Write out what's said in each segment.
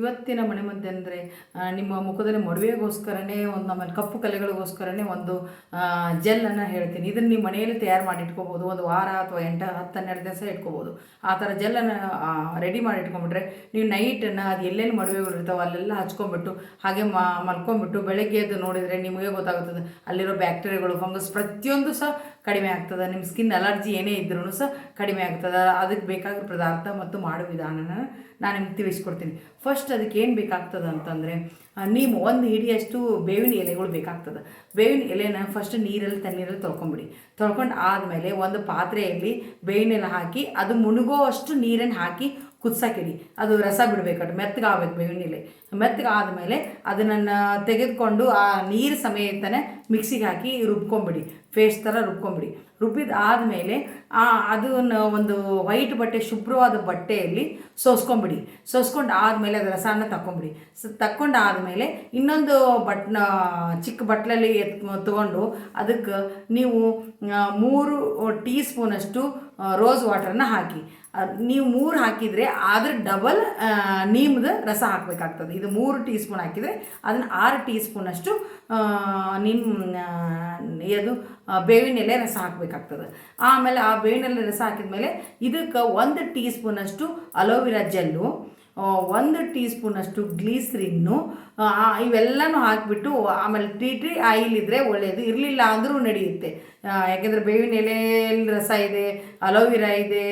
ಇವತ್ತಿನ ಮನೆಮದ್ದು ಅಂದರೆ ನಿಮ್ಮ ಮುಖದಲ್ಲಿ ಮಡುವೆಗೋಸ್ಕರನೇ ಒಂದು ಆಮೇಲೆ ಕಪ್ಪು ಕಲೆಗಳಿಗೋಸ್ಕರನೇ ಒಂದು ಜೆಲ್ಲನ್ನು ಹೇಳ್ತೀನಿ. ಇದನ್ನು ನೀವು ಮನೆಯಲ್ಲಿ ತಯಾರು ಮಾಡಿ ಇಟ್ಕೋಬೋದು. ಒಂದು ವಾರ ಅಥವಾ ಎಂಟು ಹತ್ತು ಹನ್ನೆರಡು ದಿವಸ ಇಟ್ಕೋಬೋದು. ಆ ಥರ ಜೆಲ್ಲನ್ನು ರೆಡಿ ಮಾಡಿ ಇಟ್ಕೊಂಡ್ಬಿಟ್ರೆ ನೀವು ನೈಟನ್ನು ಅದು ಎಲ್ಲೆಲ್ಲಿ ಮಡುವೆಗಳು ಇರ್ತಾವೆ ಅಲ್ಲೆಲ್ಲ ಹಚ್ಕೊಂಡ್ಬಿಟ್ಟು, ಹಾಗೆ ಮಲ್ಕೊಂಡ್ಬಿಟ್ಟು ಬೆಳಗ್ಗೆ ಎದ್ದು ನೋಡಿದರೆ ನಿಮಗೆ ಗೊತ್ತಾಗುತ್ತದೆ. ಅಲ್ಲಿರೋ ಬ್ಯಾಕ್ಟೀರಿಯಾಗಳು, ಫಂಗಸ್ ಪ್ರತಿಯೊಂದು ಸಹ ಕಡಿಮೆ ಆಗ್ತದೆ. ನಿಮ್ಮ ಸ್ಕಿನ್ ಅಲರ್ಜಿ ಏನೇ ಇದ್ರೂ ಸಹ ಕಡಿಮೆ ಆಗ್ತದೆ. ಅದಕ್ಕೆ ಬೇಕಾಗಿರೋ ಪದಾರ್ಥ ಮತ್ತು ಮಾಡೋ ವಿಧಾನನ ನಾನು ನಿಮ್ಗೆ ತಿಳಿಸ್ಕೊಡ್ತೀನಿ. ಫಸ್ಟ್ ಅದಕ್ಕೆ ಏನು ಬೇಕಾಗ್ತದೆ ಅಂತಂದರೆ ನೀವು ಒಂದು ಹಿಡಿಯಷ್ಟು ಬೇವಿನ ಎಲೆಗಳು ಬೇಕಾಗ್ತದೆ. ಬೇವಿನ ಎಲೆನ ಫಸ್ಟ್ ನೀರಲ್ಲಿ, ತಣ್ಣೀರಲ್ಲಿ ತೊಳ್ಕೊಂಬಿಡಿ. ತೊಳ್ಕೊಂಡು ಆದಮೇಲೆ ಒಂದು ಪಾತ್ರೆಯಲ್ಲಿ ಬೇವಿನ ಎಲೆ ಹಾಕಿ, ಅದು ಮುಳುಗೋ ಅಷ್ಟು ನೀರನ್ನು ಹಾಕಿ ಕುದ್ಸಕ್ಕಿಡಿ. ಅದು ರಸ ಬಿಡಬೇಕು ಮೆತ್ತಗೆ ಆಗಬೇಕು ಬೇವಿನಲ್ಲಿ ಮೆತ್ತಗೆ ಆದಮೇಲೆ ಅದನ್ನು ತೆಗೆದುಕೊಂಡು ಆ ನೀರು ಸಮೇತನೆ ಮಿಕ್ಸಿಗೆ ಹಾಕಿ ರುಬ್ಕೊಂಬಿಡಿ. ಪೇಸ್ಟ್ ಥರ ರುಬ್ಕೊಂಬಿಡಿ. ರುಬ್ಬಿದ ಆದಮೇಲೆ ಅದನ್ನು ಒಂದು ವೈಟ್ ಬಟ್ಟೆ, ಶುಭ್ರವಾದ ಬಟ್ಟೆಯಲ್ಲಿ ಸೋಸ್ಕೊಂಬಿಡಿ. ಸೋಸ್ಕೊಂಡು ಆದಮೇಲೆ ಅದು ರಸನ ತಕ್ಕೊಂಬಿಡಿ. ಸ ತಕ್ಕೊಂಡು ಆದಮೇಲೆ ಇನ್ನೊಂದು ಬಟ್ನ, ಚಿಕ್ಕ ಬಟ್ಲಲ್ಲಿ ಎತ್ ತೊಗೊಂಡು ಅದಕ್ಕೆ ನೀವು ಮೂರು ಟೀ ಸ್ಪೂನಷ್ಟು ರೋಸ್ ವಾಟರ್ನ ಹಾಕಿ. ನೀವು ಮೂರು ಹಾಕಿದರೆ ಅದ್ರ ಡಬಲ್ ನೀಮ್ದು ರಸ ಹಾಕಬೇಕಾಗ್ತದೆ. ಇದು ಮೂರು ಟೀ ಸ್ಪೂನ್ ಹಾಕಿದರೆ ಅದನ್ನು ಆರು ಟೀ ಸ್ಪೂನಷ್ಟು ನಿಮ್ಮ ಅದು ಬೇವಿನ ಎಲೆ ರಸ ಹಾಕಬೇಕಾಗ್ತದೆ. ಆಮೇಲೆ ಆ ಬೇವಿನ ಎಲೆ ರಸ ಹಾಕಿದ ಮೇಲೆ ಇದಕ್ಕೆ ಒಂದು ಟೀ ಸ್ಪೂನಷ್ಟು ಅಲೋವೆರಾ ಜೆಲ್ಲು ಒಂದು ಟೀ ಸ್ಪೂನಷ್ಟು ಗ್ಲೀಸ್ರಿನ್ನು ಇವೆಲ್ಲನೂ ಹಾಕಿಬಿಟ್ಟು, ಆಮೇಲೆ ಟೀ ಟ್ರೀ ಆಯಿಲ್ ಇದ್ದರೆ ಒಳ್ಳೆಯದು ಇರಲಿಲ್ಲ ಅಂದರೂ ನಡೆಯುತ್ತೆ. ಯಾಕೆಂದರೆ ಬೇವಿನ ಎಲೆಯಲ್ಲಿ ರಸ ಇದೆ, ಅಲೋವಿರಾ ಇದೆ.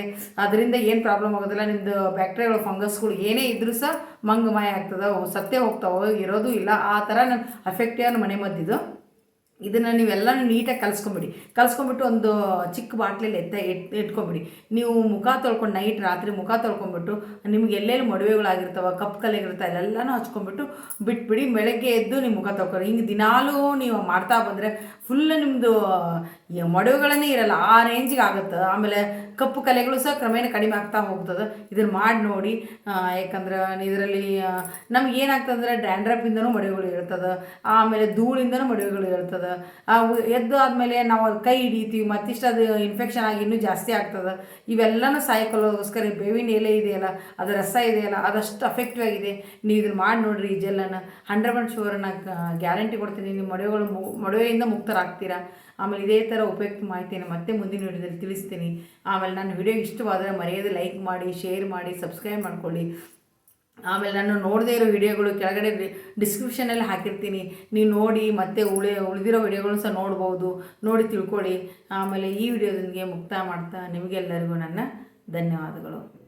ಅದರಿಂದ ಏನು ಪ್ರಾಬ್ಲಮ್ ಆಗೋದಿಲ್ಲ. ನಿಮ್ಮದು ಬ್ಯಾಕ್ಟೀರಿಯಾಗಳು ಫಂಗಸ್ಗಳು ಏನೇ ಇದ್ದರೂ ಸಹ ಮಂಗಮಯ ಆಗ್ತದೆ, ಸತ್ತೇ ಹೋಗ್ತಾವೆ ಇರೋದು ಇಲ್ಲ. ಆ ಥರ ನನ್ನ ಅಫೆಕ್ಟಿವ್ ಮನೆ ಮದ್ದಿದು ಇದನ್ನು ನೀವೆಲ್ಲನೂ ನೀಟಾಗಿ ಕಲಿಸ್ಕೊಂಬಿಡಿ. ಕಲಿಸ್ಕೊಂಬಿಟ್ಟು ಒಂದು ಚಿಕ್ಕ ಬಾಟ್ಲಲ್ಲಿ ಎತ್ತ ಎತ್ ಇಟ್ಕೊಂಬಿಡಿ ನೀವು ಮುಖ ತೊಳ್ಕೊಂಡು ನೈಟ್ ರಾತ್ರಿ ಮುಖ ತೊಳ್ಕೊಂಬಿಟ್ಟು, ನಿಮ್ಗೆ ಎಲ್ಲೆಲ್ಲಿ ಮೊಡವೆಗಳಾಗಿರ್ತಾವೆ ಕಪ್ಪು ಕಲೆಗಿರ್ತಾವೆ ಎಲ್ಲನೂ ಹಚ್ಕೊಂಬಿಟ್ಟು ಬಿಟ್ಬಿಡಿ, ಬೆಳಗ್ಗೆ ಎದ್ದು ನಿಮ್ಮ ಮುಖ ತೊಳ್ಕೊಂಡು ಹಿಂಗೆ ದಿನಾಲೂ ನೀವು ಮಾಡ್ತಾ ಬಂದರೆ ಫುಲ್ ನಿಮ್ಮದು ಮೊಡವೆಗಳನ್ನೇ ಇರಲ್ಲ, ಆ ರೇಂಜಿಗೆ ಆಗುತ್ತೆ. ಆಮೇಲೆ ಕಪ್ಪು ಕಲೆಗಳು ಸಹ ಕ್ರಮೇಣ ಕಡಿಮೆ ಆಗ್ತಾ ಹೋಗ್ತದೆ. ಇದನ್ನು ಮಾಡಿ ನೋಡಿ ಯಾಕಂದ್ರೆ ಇದರಲ್ಲಿ ನಮ್ಗೆ ಏನಾಗ್ತದಂದ್ರೆ ಡ್ಯಾಂಡ್ರಪ್ಪಿಂದನೂ ಮೊಡವೆಗಳು ಇರ್ತದೆ. ಆಮೇಲೆ ಧೂಳಿಂದನೂ ಮೊಡವೆಗಳು ಇರ್ತದೆ. ಎದ್ದು ಆದಮೇಲೆ ನಾವು ಅದು ಕೈ ಹಿಡಿತೀವಿ ಮತ್ತಿಷ್ಟು ಅದು ಇನ್ಫೆಕ್ಷನ್ ಆಗಿ ಇನ್ನೂ ಜಾಸ್ತಿ ಆಗ್ತದೆ. ಇವೆಲ್ಲನೂ ಸಾಯ್ಕೊಳ್ಳೋದಕ್ಕೋಸ್ಕರ ಬೇವಿನ ಎಲೆ ಇದೆಯಲ್ಲ, ಅದು ರಸ ಇದೆಯಲ್ಲ, ಅದಷ್ಟು ಅಫೆಕ್ಟಿವ್ ಆಗಿದೆ. ನೀವು ಇದನ್ನು ಮಾಡಿ ನೋಡಿರಿ ಈ ಜೆಲ್ಲನ್ನು ಹಂಡ್ರೆಡ್ ಪರ್ಸೆಂಟ್ ಶೋರನ್ನ ಗ್ಯಾರಂಟಿ ಕೊಡ್ತೀನಿ. ನಿಮ್ಮ ಮೊಡವೆಗಳು ಮೊಡವೆಯಿಂದ ಮುಕ್ತರಾಗ್ತೀರಾ? ಆಮೇಲೆ ಇದೇ ಥರ ಉಪಯುಕ್ತ ಮಾಹಿತಿಯನ್ನು ಮತ್ತೆ ಮುಂದಿನ ವಿಡಿಯೋದಲ್ಲಿ ತಿಳಿಸ್ತೀನಿ. ಆಮೇಲೆ ನನ್ನ ವಿಡಿಯೋ ಇಷ್ಟವಾದರೆ ಮರೆಯದೆ ಲೈಕ್ ಮಾಡಿ ಶೇರ್ ಮಾಡಿ ಸಬ್ಸ್ಕ್ರೈಬ್ ಮಾಡ್ಕೊಳ್ಳಿ. ಆಮೇಲೆ ನಾನು ನೋಡದೇ ಇರೋ ವಿಡಿಯೋಗಳು ಕೆಳಗಡೆ ಡಿಸ್ಕ್ರಿಪ್ಷನಲ್ಲಿ ಹಾಕಿರ್ತೀನಿ. ನೀವು ನೋಡಿ ಮತ್ತೆ ಉಳಿ ಉಳಿದಿರೋ ವಿಡಿಯೋಗಳು ಸಹ ನೋಡ್ಬೋದು. ನೋಡಿ ತಿಳ್ಕೊಳ್ಳಿ. ಆಮೇಲೆ ಈ ವಿಡಿಯೋದೊಂದಿಗೆ ಮುಕ್ತಾಯ ಮಾಡ್ತಾ ನಿಮಗೆಲ್ಲರಿಗೂ ನನ್ನ ಧನ್ಯವಾದಗಳು.